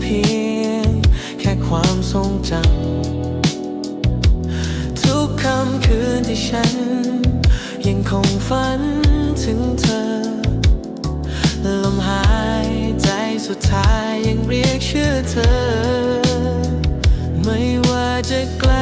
เพียง แค่ความทรงจำทุกคำคืนที่ฉัน ยังคงฝันถึงเธอ ลมหายใจสุดท้ายยังเรียกชื่อเธอ ไม่ว่าจะไกล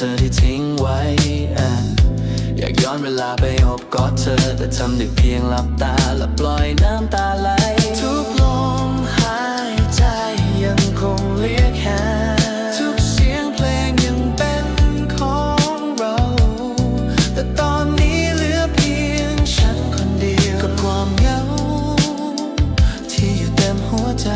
ธอที่ทิ้งไว้อยากย้อนเวลาไปอบกอดเธอ แต่ทำได้เพียงหลับตาและปล่อยน้ำตาไหลทุกลมหายใจยังคงเรียกหาทุกเสียงเพลงยังเป็นของเรา แต่ตอนนี้เหลือเพียงฉันคนเดียวกับความเหงาที่อยู่เต็มหัวใจ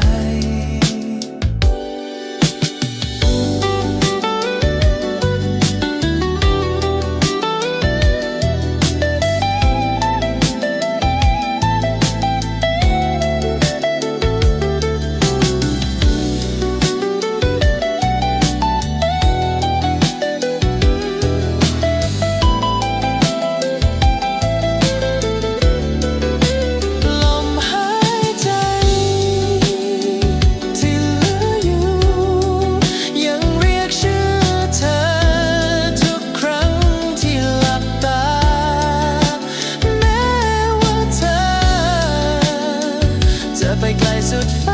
ไปไกลสุดฟ้า